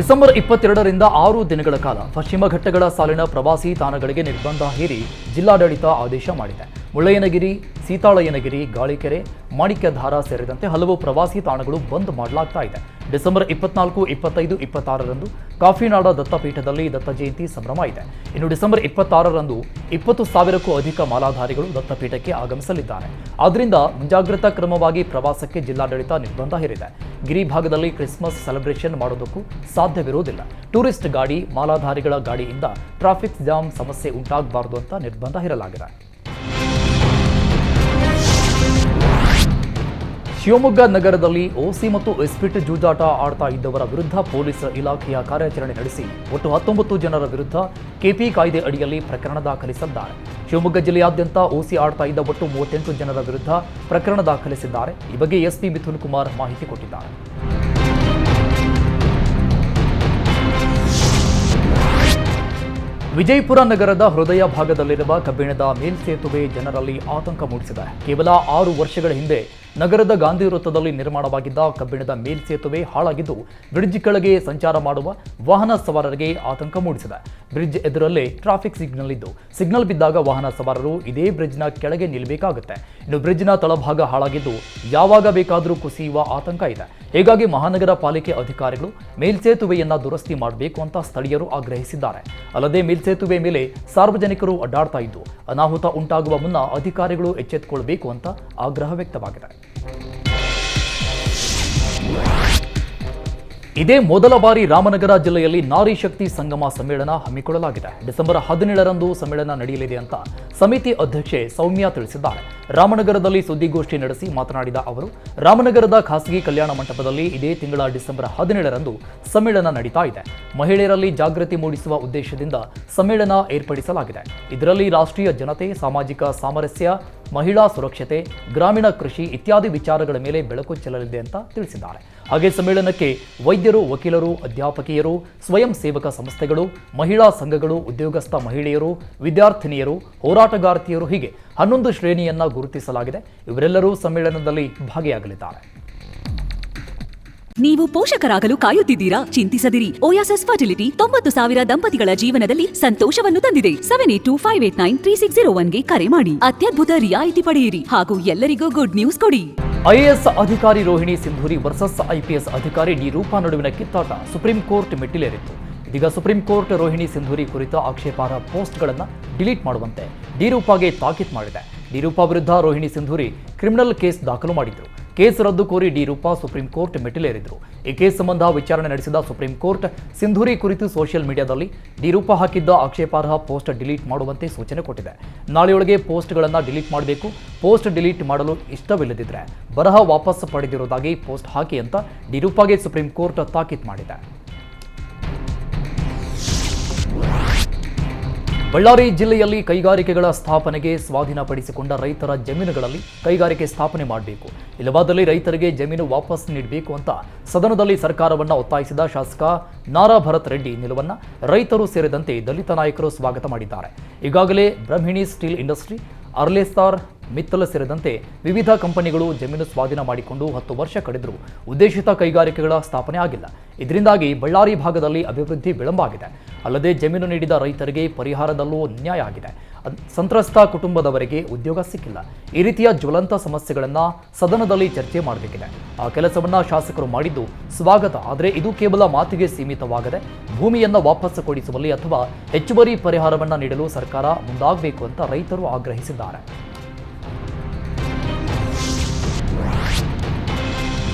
December ಇಪ್ಪತ್ತೆರಡರಿಂದ ಆರು ದಿನಗಳ ಕಾಲ ಪಶ್ಚಿಮ ಘಟ್ಟಗಳ ಸಾಲಿನ ಪ್ರವಾಸಿ ತಾಣಗಳಿಗೆ ನಿರ್ಬಂಧ ಹೇರಿ ಜಿಲ್ಲಾಡಳಿತ ಆದೇಶ ಮಾಡಿದೆ. ಮುಳ್ಳಯ್ಯನಗಿರಿ, ಸೀತಾಳಯ್ಯನಗಿರಿ, ಗಾಳಿಕೆರೆ, ಮಾಣಿಕ್ಯಧಾರ ಸೇರಿದಂತೆ ಹಲವು ಪ್ರವಾಸಿ ತಾಣಗಳು ಬಂದ್ ಮಾಡಲಾಗ್ತಾ ಇದೆ. ಡಿಸೆಂಬರ್ ಇಪ್ಪತ್ನಾಲ್ಕು, ಇಪ್ಪತ್ತೈದು, ಇಪ್ಪತ್ತಾರರಂದು ಕಾಫಿನಾಡ ದತ್ತಪೀಠದಲ್ಲಿ ದತ್ತ ಜಯಂತಿ ಸಂಭ್ರಮ ಇದೆ. ಇನ್ನು ಡಿಸೆಂಬರ್ ಇಪ್ಪತ್ತಾರರಂದು ಇಪ್ಪತ್ತು ಸಾವಿರಕ್ಕೂ ಅಧಿಕ ಮಾಲಾಧಾರಿಗಳು ದತ್ತಪೀಠಕ್ಕೆ ಆಗಮಿಸಲಿದ್ದಾರೆ. ಆದ್ದರಿಂದ ಮುಂಜಾಗ್ರತಾ ಕ್ರಮವಾಗಿ ಪ್ರವಾಸಕ್ಕೆ ಜಿಲ್ಲಾಡಳಿತ ನಿರ್ಬಂಧ ಹೇರಿದೆ. ಗಿರಿ ಭಾಗದಲ್ಲಿ ಕ್ರಿಸ್ಮಸ್ ಸೆಲೆಬ್ರೇಷನ್ ಮಾಡೋದಕ್ಕೂ ಸಾಧ್ಯವಿರುವುದಿಲ್ಲ. ಟೂರಿಸ್ಟ್ ಗಾಡಿ, ಮಾಲಾಧಾರಿಗಳ ಗಾಡಿಯಿಂದ ಟ್ರಾಫಿಕ್ ಜಾಮ್ ಸಮಸ್ಯೆ ಉಂಟಾಗಬಾರದು ಅಂತ ನಿರ್ಬಂಧ ಹೇರಲಾಗಿದೆ. ಶಿವಮೊಗ್ಗ ನಗರದಲ್ಲಿ ಓಸಿ ಮತ್ತು ಎಸ್ಪಿಟ್ ಜೂಜಾಟ ಆಡ್ತಾ ಇದ್ದವರ ವಿರುದ್ಧ ಪೊಲೀಸ್ ಇಲಾಖೆಯ ಕಾರ್ಯಾಚರಣೆ ನಡೆಸಿ ಒಟ್ಟು ಹತ್ತೊಂಬತ್ತು ಜನರ ವಿರುದ್ಧ ಕೆಪಿ ಕಾಯ್ದೆ ಅಡಿಯಲ್ಲಿ ಪ್ರಕರಣ ದಾಖಲಿಸಿದ್ದಾರೆ. ಶಿವಮೊಗ್ಗ ಜಿಲ್ಲೆಯಾದ್ಯಂತ ಓಸಿ ಆಡ್ತಾ ಇದ್ದ ಒಟ್ಟು ಮೂವತ್ತೆಂಟು ಜನರ ವಿರುದ್ಧ ಪ್ರಕರಣ ದಾಖಲಿಸಿದ್ದಾರೆ. ಈ ಬಗ್ಗೆ ಎಸ್ಪಿ ಮಿಥುನ್ ಕುಮಾರ್ ಮಾಹಿತಿ ಕೊಟ್ಟಿದ್ದಾರೆ. ವಿಜಯಪುರ ನಗರದ ಹೃದಯ ಭಾಗದಲ್ಲಿರುವ ಕಬ್ಬಿಣದ ಮೇಲ್ಸೇತುವೆ ಜನರಲ್ಲಿ ಆತಂಕ ಮೂಡಿಸಿದೆ. ಕೇವಲ ಆರು ವರ್ಷಗಳ ಹಿಂದೆ ನಗರದ ಗಾಂಧಿ ವೃತ್ತದಲ್ಲಿ ನಿರ್ಮಾಣವಾಗಿದ್ದ ಕಬ್ಬಿಣದ ಮೇಲ್ಸೇತುವೆ ಹಾಳಾಗಿದ್ದು, ಬ್ರಿಡ್ಜ್ ಕೆಳಗೆ ಸಂಚಾರ ಮಾಡುವ ವಾಹನ ಸವಾರರಿಗೆ ಆತಂಕ ಮೂಡಿಸಿದೆ. ಬ್ರಿಡ್ಜ್ ಎದುರಲ್ಲೇ ಟ್ರಾಫಿಕ್ ಸಿಗ್ನಲ್ ಇದ್ದು, ಸಿಗ್ನಲ್ ಬಿದ್ದಾಗ ವಾಹನ ಸವಾರರು ಇದೇ ಬ್ರಿಡ್ಜ್ನ ಕೆಳಗೆ ನಿಲ್ಲಬೇಕಾಗುತ್ತೆ ಇನ್ನು ಬ್ರಿಡ್ಜ್ನ ತಳಭಾಗ ಹಾಳಾಗಿದ್ದು, ಯಾವಾಗ ಬೇಕಾದರೂ ಕುಸಿಯುವ ಆತಂಕ ಇದೆ. ಹೀಗಾಗಿ ಮಹಾನಗರ ಪಾಲಿಕೆ ಅಧಿಕಾರಿಗಳು ಮೇಲ್ಸೇತುವೆಯನ್ನ ದುರಸ್ತಿ ಮಾಡಬೇಕು ಅಂತ ಸ್ಥಳೀಯರು ಆಗ್ರಹಿಸಿದ್ದಾರೆ. ಅಲ್ಲದೆ ಮೇಲ್ಸೇತುವೆ ಮೇಲೆ ಸಾರ್ವಜನಿಕರು ಅಡ್ಡಾಡ್ತಾ ಇದ್ದು, ಅನಾಹುತ ಉಂಟಾಗುವ ಮುನ್ನ ಅಧಿಕಾರಿಗಳು ಎಚ್ಚೆತ್ತುಕೊಳ್ಬೇಕು ಅಂತ ಆಗ್ರಹ ವ್ಯಕ್ತವಾಗಿದೆ. ಇದೇ ಮೊದಲ ಬಾರಿ ರಾಮನಗರ ಜಿಲ್ಲೆಯಲ್ಲಿ ನಾರಿ ಶಕ್ತಿ ಸಂಗಮ ಸಮ್ಮೇಳನ ಹಮ್ಮಿಕೊಳ್ಳಲಾಗಿದೆ. ಡಿಸೆಂಬರ್ ಹದಿನೇಳರಂದು ಸಮ್ಮೇಳನ ನಡೆಯಲಿದೆ ಅಂತ ಸಮಿತಿ ಅಧ್ಯಕ್ಷೆ ಸೌಮ್ಯ ತಿಳಿಸಿದ್ದಾರೆ. ರಾಮನಗರದಲ್ಲಿ ಸುದ್ದಿಗೋಷ್ಠಿ ನಡೆಸಿ ಮಾತನಾಡಿದ ಅವರು, ರಾಮನಗರದ ಖಾಸಗಿ ಕಲ್ಯಾಣ ಮಂಟಪದಲ್ಲಿ ಇದೇ ತಿಂಗಳ ಡಿಸೆಂಬರ್ ಹದಿನೇಳರಂದು ಸಮ್ಮೇಳನ ನಡೀತಾ ಇದೆ. ಮಹಿಳೆಯರಲ್ಲಿ ಜಾಗೃತಿ ಮೂಡಿಸುವ ಉದ್ದೇಶದಿಂದ ಸಮ್ಮೇಳನ ಏರ್ಪಡಿಸಲಾಗಿದೆ. ಇದರಲ್ಲಿ ರಾಷ್ಟ್ರೀಯ ಜನತೆ, ಸಾಮಾಜಿಕ ಸಾಮರಸ್ಯ ಮಹಿಳಾ ಸುರಕ್ಷತೆ, ಗ್ರಾಮೀಣ ಕೃಷಿ ಇತ್ಯಾದಿ ವಿಚಾರಗಳ ಮೇಲೆ ಬೆಳಕು ಚೆಲ್ಲಲಿದೆ ಅಂತ ತಿಳಿಸಿದ್ದಾರೆ. ಹಾಗೆ ಸಮ್ಮೇಳನಕ್ಕೆ ವೈದ್ಯರು, ವಕೀಲರು, ಅಧ್ಯಾಪಕಿಯರು, ಸ್ವಯಂ ಸೇವಕ ಸಂಸ್ಥೆಗಳು, ಮಹಿಳಾ ಸಂಘಗಳು, ಉದ್ಯೋಗಸ್ಥ ಮಹಿಳೆಯರು, ವಿದ್ಯಾರ್ಥಿನಿಯರು, ಹೋರಾಟಗಾರ್ತಿಯರು ಹೀಗೆ ಹನ್ನೊಂದು ಶ್ರೇಣಿಯನ್ನ ಗುರುತಿಸಲಾಗಿದೆ. ಇವರೆಲ್ಲರೂ ಸಮ್ಮೇಳನದಲ್ಲಿ ಭಾಗಿಯಾಗಲಿದ್ದಾರೆ. ನೀವು ಪೋಷಕರಾಗಲು ಕಾಯುತ್ತಿದ್ದೀರಾ? ಚಿಂತಿಸದಿರಿ. ಓಯಾಸಸ್ ಫರ್ಟಿಲಿಟಿ ತೊಂಬತ್ತು ಸಾವಿರ ದಂಪತಿಗಳ ಜೀವನದಲ್ಲಿ ಸಂತೋಷವನ್ನು ತಂದಿದೆ. Seven eight two five eight nine three six zero ಒನ್ಗೆ ಕರೆ ಮಾಡಿ. ಅತ್ಯದ್ಭುತ ರಿಯಾಯಿತಿ ಪಡೆಯಿರಿ ಹಾಗೂ ಎಲ್ಲರಿಗೂ ಗುಡ್ ನ್ಯೂಸ್ ಕೊಡಿ. ಐಎಎಸ್ ಅಧಿಕಾರಿ ರೋಹಿಣಿ ಸಿಂಧೂರಿ ವರ್ಸಸ್ ಐಪಿಎಸ್ ಅಧಿಕಾರಿ ಡಿ ರೂಪಾ ನಡುವಿನ ಕಿತ್ತಾಟ ಸುಪ್ರೀಂ ಕೋರ್ಟ್ ಮೆಟ್ಟಿಲೇರಿತ್ತು. ಇದೀಗ ಸುಪ್ರೀಂ ಕೋರ್ಟ್ ರೋಹಿಣಿ ಸಿಂಧೂರಿ ಕುರಿತ ಆಕ್ಷೇಪಾರ್ಹ ಪೋಸ್ಟ್ಗಳನ್ನು ಡಿಲೀಟ್ ಮಾಡುವಂತೆ ಡಿ ರೂಪಾಗೆ ತಾಕೀತು ಮಾಡಿದೆ. ಡಿ ರೂಪಾ ವಿರುದ್ಧ ರೋಹಿಣಿ ಸಿಂಧೂರಿ ಕ್ರಿಮಿನಲ್ ಕೇಸ್ ದಾಖಲು ಮಾಡಿದ್ರು. ಕೇಸ್ ರದ್ದು ಕೋರಿ ಡಿ ರೂಪಾ ಸುಪ್ರೀಂ ಕೋರ್ಟ್ ಮೆಟ್ಟಿಲೇರಿದ್ರು. ಈ ಕೇಸ್ ಸಂಬಂಧ ವಿಚಾರಣೆ ನಡೆಸಿದ ಸುಪ್ರೀಂ ಕೋರ್ಟ್ ಸಿಂಧೂರಿ ಕುರಿತು ಸೋಷಿಯಲ್ ಮೀಡಿಯಾದಲ್ಲಿ ಡಿ ರೂಪಾ ಹಾಕಿದ್ದ ಆಕ್ಷೇಪಾರ್ಹ ಪೋಸ್ಟ್ ಡಿಲೀಟ್ ಮಾಡುವಂತೆ ಸೂಚನೆ ಕೊಟ್ಟಿದೆ. ನಾಳೆಯೊಳಗೆ ಪೋಸ್ಟ್ಗಳನ್ನು ಡಿಲೀಟ್ ಮಾಡಬೇಕು, ಪೋಸ್ಟ್ ಡಿಲೀಟ್ ಮಾಡಲು ಇಷ್ಟವಿಲ್ಲದಿದ್ದರೆ ಬರಹ ವಾಪಸ್ ಪಡೆದಿರುವುದಾಗಿ ಪೋಸ್ಟ್ ಹಾಕಿ ಅಂತ ಡಿ ರೂಪಾಗೆ ಸುಪ್ರೀಂ ಕೋರ್ಟ್ ತಾಕೀತು ಮಾಡಿದೆ. ಬಳ್ಳಾರಿ ಜಿಲ್ಲೆಯಲ್ಲಿ ಕೈಗಾರಿಕೆಗಳ ಸ್ಥಾಪನೆಗೆ ಸ್ವಾಧೀನಪಡಿಸಿಕೊಂಡ ರೈತರ ಜಮೀನುಗಳಲ್ಲಿ ಕೈಗಾರಿಕೆ ಸ್ಥಾಪನೆ ಮಾಡಬೇಕು. ಇಲ್ಲವಾದಲ್ಲಿ ರೈತರಿಗೆ ಜಮೀನು ವಾಪಸ್ ನೀಡಬೇಕು ಅಂತ ಸದನದಲ್ಲಿ ಸರ್ಕಾರವನ್ನು ಒತ್ತಾಯಿಸಿದ ಶಾಸಕ ನಾರಾ ಭರತ್ ರೆಡ್ಡಿ ನಿಲುವನ್ನು ರೈತರು ಸೇರಿದಂತೆ ದಲಿತ ನಾಯಕರು ಸ್ವಾಗತ ಮಾಡಿದ್ದಾರೆ. ಈಗಾಗಲೇ ಬ್ರಹ್ಮಿಣಿ ಸ್ಟೀಲ್ ಇಂಡಸ್ಟ್ರಿ ಅರ್ಲೆಸ್ತಾರ್ ಮಿತ್ತಲ ಸೇರಿದಂತೆ ವಿವಿಧ ಕಂಪನಿಗಳು ಜಮೀನು ಸ್ವಾಧೀನ ಮಾಡಿಕೊಂಡು ಹತ್ತು ವರ್ಷ ಕಳೆದರೂ ಉದ್ದೇಶಿತ ಕೈಗಾರಿಕೆಗಳ ಸ್ಥಾಪನೆ ಆಗಿಲ್ಲ. ಇದರಿಂದಾಗಿ ಬಳ್ಳಾರಿ ಭಾಗದಲ್ಲಿ ಅಭಿವೃದ್ಧಿ ವಿಳಂಬ ಆಗಿದೆ. ಅಲ್ಲದೆ ಜಮೀನು ನೀಡಿದ ರೈತರಿಗೆ ಪರಿಹಾರದಲ್ಲೂ ಅನ್ಯಾಯ ಆಗಿದೆ. ಸಂತ್ರಸ್ತ ಕುಟುಂಬದವರಿಗೆ ಉದ್ಯೋಗ ಸಿಕ್ಕಿಲ್ಲ. ಈ ರೀತಿಯ ಜ್ವಲಂತ ಸಮಸ್ಯೆಗಳನ್ನು ಸದನದಲ್ಲಿ ಚರ್ಚೆ ಮಾಡಬೇಕಿದೆ. ಆ ಕೆಲಸವನ್ನು ಶಾಸಕರು ಮಾಡಿದ್ದು ಸ್ವಾಗತ. ಆದರೆ ಇದು ಕೇವಲ ಮಾತಿಗೆ ಸೀಮಿತವಾಗದೆ ಭೂಮಿಯನ್ನು ವಾಪಸ್ ಕೊಡಿಸುವಲ್ಲಿ ಅಥವಾ ಹೆಚ್ಚುವರಿ ಪರಿಹಾರವನ್ನು ನೀಡಲು ಸರ್ಕಾರ ಮುಂದಾಗಬೇಕು ಅಂತ ರೈತರು ಆಗ್ರಹಿಸಿದ್ದಾರೆ.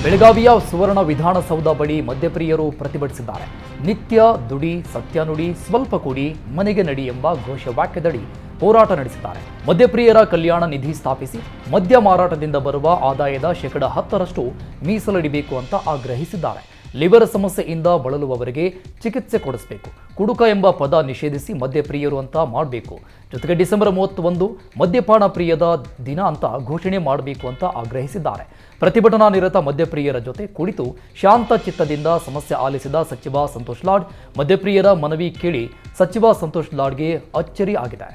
ಬೆಳಗಾವಿಯ ಸುವರ್ಣ ವಿಧಾನಸೌಧ ಬಳಿ ಮದ್ಯಪ್ರಿಯರು ಪ್ರತಿಭಟಿಸಿದ್ದಾರೆ. ನಿತ್ಯ ದುಡಿ ಸತ್ಯ ನುಡಿ ಸ್ವಲ್ಪ ಕೂಡಿ ಮನೆಗೆ ನಡಿ ಎಂಬ ಘೋಷವಾಕ್ಯದಡಿ ಹೋರಾಟ ನಡೆಸಿದ್ದಾರೆ. ಮದ್ಯಪ್ರಿಯರ ಕಲ್ಯಾಣ ನಿಧಿ ಸ್ಥಾಪಿಸಿ ಮದ್ಯ ಮಾರಾಟದಿಂದ ಬರುವ ಆದಾಯದ ಶೇಕಡ ಹತ್ತರಷ್ಟು ಮೀಸಲಿಡಬೇಕು ಅಂತ ಆಗ್ರಹಿಸಿದ್ದಾರೆ. ಲಿವರ್ ಸಮಸ್ಯೆಯಿಂದ ಬಳಲುವವರಿಗೆ ಚಿಕಿತ್ಸೆ ಕೊಡಿಸಬೇಕು. ಕುಡುಕ ಎಂಬ ಪದ ನಿಷೇಧಿಸಿ ಮದ್ಯಪ್ರಿಯರು ಅಂತ ಮಾಡಬೇಕು. ಜೊತೆಗೆ ಡಿಸೆಂಬರ್ ಮೂವತ್ತೊಂದು ಮದ್ಯಪಾನ ಪ್ರಿಯದ ದಿನ ಅಂತ ಘೋಷಣೆ ಮಾಡಬೇಕು ಅಂತ ಆಗ್ರಹಿಸಿದ್ದಾರೆ. ಪ್ರತಿಭಟನಾ ನಿರತ ಮದ್ಯಪ್ರಿಯರ ಜೊತೆ ಕುಳಿತು ಶಾಂತ ಚಿತ್ತದಿಂದ ಸಮಸ್ಯೆ ಆಲಿಸಿದ ಸಚಿವ ಸಂತೋಷ್ ಲಾಡ್ ಮದ್ಯಪ್ರಿಯರ ಮನವಿ ಕೇಳಿ ಸಚಿವ ಸಂತೋಷ್ ಲಾಡ್ಗೆ ಅಚ್ಚರಿ ಆಗಿದೆ.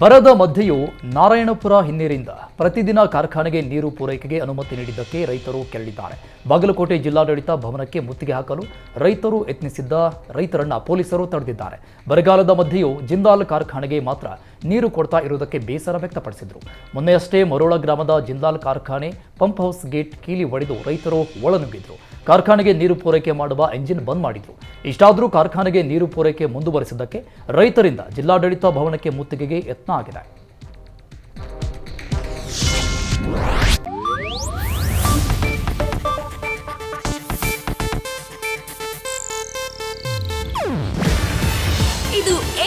ಬರದ ಮಧ್ಯೆಯೂ ನಾರಾಯಣಪುರ ಹಿನ್ನೀರಿಂದ ಪ್ರತಿದಿನ ಕಾರ್ಖಾನೆಗೆ ನೀರು ಪೂರೈಕೆಗೆ ಅನುಮತಿ ನೀಡಿದ್ದಕ್ಕೆ ರೈತರು ಕೆರಳಿದ್ದಾರೆ. ಬಾಗಲಕೋಟೆ ಜಿಲ್ಲಾಡಳಿತ ಭವನಕ್ಕೆ ಮುತ್ತಿಗೆ ಹಾಕಲು ರೈತರು ಯತ್ನಿಸಿದ್ದ ರೈತರನ್ನ ಪೊಲೀಸರು ತಡೆದಿದ್ದಾರೆ. ಬರಗಾಲದ ಮಧ್ಯೆಯೂ ಜಿಂದಾಲ್ ಕಾರ್ಖಾನೆಗೆ ಮಾತ್ರ ನೀರು ಕೊಡ್ತಾ ಇರುವುದಕ್ಕೆ ಬೇಸರ ವ್ಯಕ್ತಪಡಿಸಿದರು. ಮೊನ್ನೆಯಷ್ಟೇ ಮರೋಳ ಗ್ರಾಮದ ಜಿಂದಾಲ್ ಕಾರ್ಖಾನೆ ಪಂಪ್ ಹೌಸ್ ಗೇಟ್ ಕೀಲಿ ಒಡೆದು ರೈತರು ಒಳನುಗ್ಗಿದ್ರು. ಕಾರ್ಖಾನೆಗೆ ನೀರು ಪೂರೈಕೆ ಮಾಡುವ ಎಂಜಿನ್ ಬಂದ್ ಮಾಡಿದ್ರು. ಇಷ್ಟಾದರೂ ಕಾರ್ಖಾನೆಗೆ ನೀರು ಪೂರೈಕೆ ಮುಂದುವರೆಸಿದ್ದಕ್ಕೆ ರೈತರಿಂದ ಜಿಲ್ಲಾಡಳಿತ ಭವನಕ್ಕೆ ಮುತ್ತಿಗೆಗೆ ಯತ್ನ ಆಗಿದೆ.